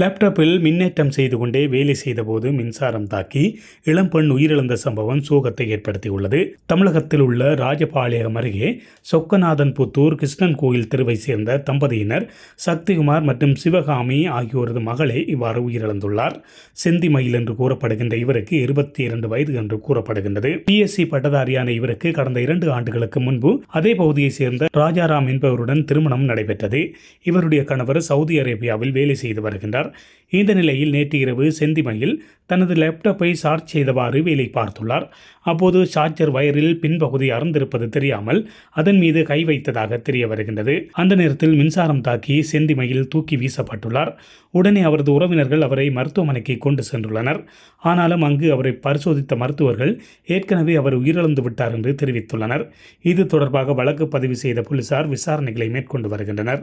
லேப்டாப்பில் மின்னேற்றம் செய்து கொண்டே வேலை செய்தபோது மின்சாரம் தாக்கி இளம்பெண் உயிரிழந்த சம்பவம் சோகத்தை ஏற்படுத்தியுள்ளது. தமிழகத்தில் உள்ள ராஜபாளையம் அருகே சொக்கநாதன் புத்தூர் கிருஷ்ணன் கோயில் தெருவை சேர்ந்த தம்பதியினர் சக்திகுமார் மற்றும் சிவகாமி ஆகியோரது மகளே இவ்வாறு உயிரிழந்துள்ளார். செந்திமயில் என்று கூறப்படுகின்ற இவருக்கு இருபத்தி இரண்டு வயது என்று கூறப்படுகின்றது. பிஎஸ்சி பட்டதாரியான இவருக்கு கடந்த இரண்டு ஆண்டுகளுக்கு முன்பு அதே பகுதியைச் சேர்ந்த ராஜாராம் என்பவருடன் திருமணம் நடைபெற்றது. இவருடைய கணவர் சவுதி அரேபியாவில் வேலை செய்து வருகின்றார். இந்த நிலையில் நேற்று இரவு செந்திமையில் தனது லேப்டாப்பை சார்ஜ் செய்தவாறு வேலை பார்த்துள்ளார். அப்போது சார்ஜர் வயரில் பின்பகுதி அறந்திருப்பது தெரியாமல் அதன் மீது கை வைத்ததாக தெரிய வருகின்றது. அந்த நேரத்தில் மின்சாரம் தாக்கி செந்திமையில் தூக்கி வீசப்பட்டுள்ளார். உடனே அவரது உறவினர்கள் அவரை மருத்துவமனைக்கு கொண்டு சென்றுள்ளனர். ஆனாலும் அங்கு அவரை பரிசோதித்த மருத்துவர்கள் ஏற்கனவே அவர் உயிரிழந்து விட்டார் என்று தெரிவித்துள்ளனர். இது தொடர்பாக வழக்கு பதிவு செய்த போலீசார் விசாரணைகளை மேற்கொண்டு வருகின்றனர்.